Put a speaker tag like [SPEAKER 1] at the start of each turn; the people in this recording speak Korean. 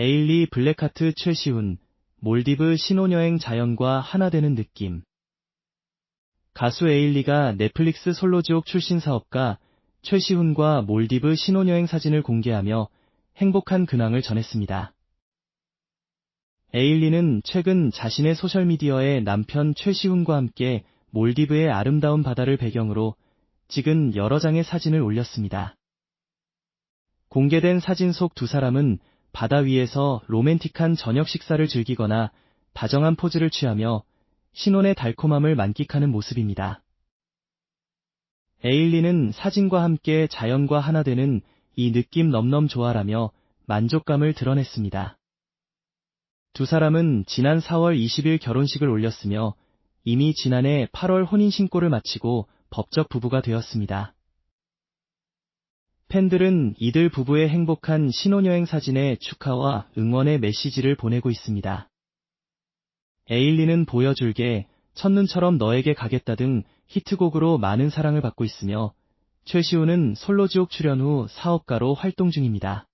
[SPEAKER 1] 에일리 블랙하트 최시훈, 몰디브 신혼여행 자연과 하나 되는 느낌. 가수 에일리가 넷플릭스 솔로지옥 출신 사업가 최시훈과 몰디브 신혼여행 사진을 공개하며 행복한 근황을 전했습니다. 에일리는 최근 자신의 소셜미디어에 남편 최시훈과 함께 몰디브의 아름다운 바다를 배경으로 찍은 여러 장의 사진을 올렸습니다. 공개된 사진 속 두 사람은 바다 위에서 로맨틱한 저녁 식사를 즐기거나 다정한 포즈를 취하며 신혼의 달콤함을 만끽하는 모습입니다. 에일리는 사진과 함께 자연과 하나 되는 이 느낌 넘넘 좋아라며 만족감을 드러냈습니다. 두 사람은 지난 4월 20일 결혼식을 올렸으며 이미 지난해 8월 혼인 신고를 마치고 법적 부부가 되었습니다. 팬들은 이들 부부의 행복한 신혼여행 사진에 축하와 응원의 메시지를 보내고 있습니다. 에일리는 보여줄게, 첫눈처럼 너에게 가겠다 등 히트곡으로 많은 사랑을 받고 있으며 최시우는 솔로지옥 출연 후 사업가로 활동 중입니다.